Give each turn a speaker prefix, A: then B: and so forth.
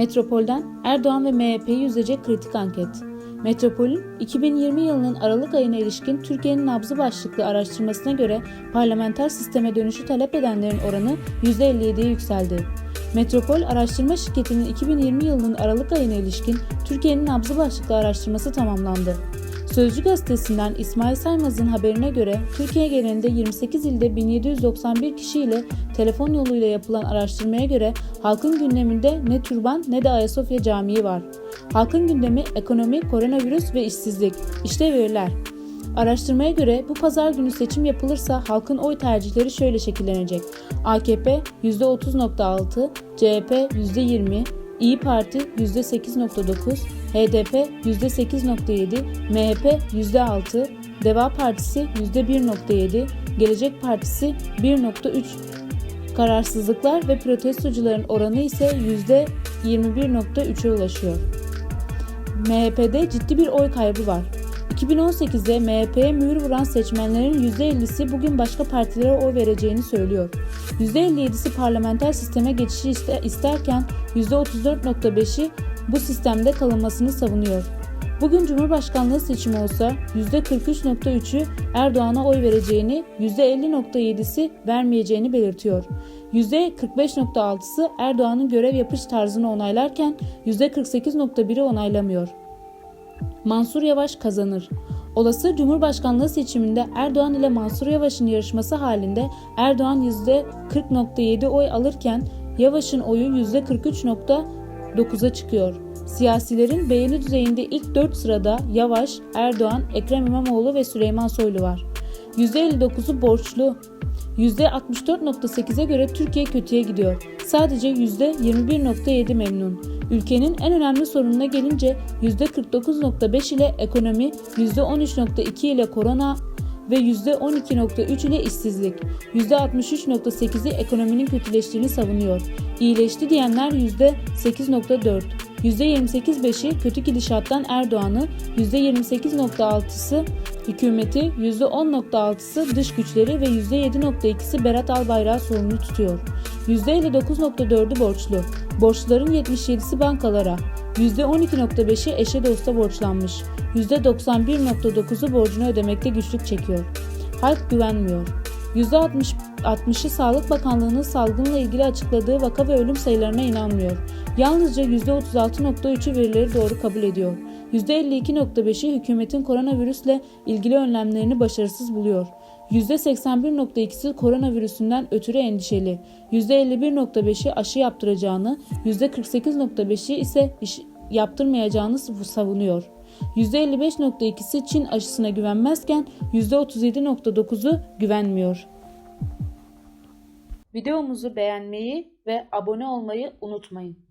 A: Metropol'den Erdoğan ve MHP'yi yüzecek kritik anket. Metropol'ün 2020 yılının Aralık ayına ilişkin Türkiye'nin nabzı başlıklı araştırmasına göre parlamenter sisteme dönüşü talep edenlerin oranı %57'ye yükseldi. Metropol Araştırma Şirketi'nin 2020 yılının Aralık ayına ilişkin Türkiye'nin nabzı başlıklı araştırması tamamlandı. Sözcü gazetesinden İsmail Saymaz'ın haberine göre Türkiye genelinde 28 ilde 1791 kişiyle telefon yoluyla yapılan araştırmaya göre halkın gündeminde ne türban ne de Ayasofya Camii var. Halkın gündemi ekonomi, koronavirüs ve işsizlik. İşte veriler. Araştırmaya göre bu pazar günü seçim yapılırsa halkın oy tercihleri şöyle şekillenecek. AKP %30.6, CHP %20, İyi Parti %8.9, HDP %8.7, MHP %6, Deva Partisi %1.7, Gelecek Partisi 1.3, kararsızlıklar ve protestocuların oranı ise %21.3'e ulaşıyor. MHP'de ciddi bir oy kaybı var. 2018'de MHP'ye mühür vuran seçmenlerin %50'si bugün başka partilere oy vereceğini söylüyor. %57'si parlamenter sisteme geçişi iste- isterken %34.5'i bu sistemde kalınmasını savunuyor. Bugün Cumhurbaşkanlığı seçimi olsa %43.3'ü Erdoğan'a oy vereceğini, %50.7'si vermeyeceğini belirtiyor. %45.6'sı Erdoğan'ın görev yapış tarzını onaylarken %48.1'i onaylamıyor. Mansur Yavaş kazanır. Olası Cumhurbaşkanlığı seçiminde Erdoğan ile Mansur Yavaş'ın yarışması halinde Erdoğan %40.7 oy alırken Yavaş'ın oyu %43.9'a çıkıyor. Siyasilerin beğeni düzeyinde ilk 4 sırada Yavaş, Erdoğan, Ekrem İmamoğlu ve Süleyman Soylu var. %59'u borçlu. %64.8'e göre Türkiye kötüye gidiyor. Sadece %21.7 memnun. Ülkenin en önemli sorununa gelince %49.5 ile ekonomi, %13.2 ile korona ve %12.3 ile işsizlik, %63.8'i ekonominin kötüleştiğini savunuyor. İyileşti diyenler %8.4, %28.5'i kötü gidişattan Erdoğan'ı, %28.6'sı hükümeti, %10.6'sı dış güçleri ve %7.2'si Berat Albayrak sorumlu tutuyor. %59.4'ü borçlu. Borçluların 77'si bankalara. %12.5'i eşe dosta borçlanmış. %91.9'u borcunu ödemekte güçlük çekiyor. Halk güvenmiyor. %60 60'ı Sağlık Bakanlığı'nın salgınla ilgili açıkladığı vaka ve ölüm sayılarına inanmıyor. Yalnızca %36.3'ü verileri doğru kabul ediyor. %52.5'i hükümetin koronavirüsle ilgili önlemlerini başarısız buluyor. %81.2'si koronavirüsünden ötürü endişeli. %51.5'i aşı yaptıracağını, %48.5'i ise iş yaptırmayacağını savunuyor. %55.2'si Çin aşısına güvenmezken %37.9'u güvenmiyor. Videomuzu beğenmeyi ve abone olmayı unutmayın.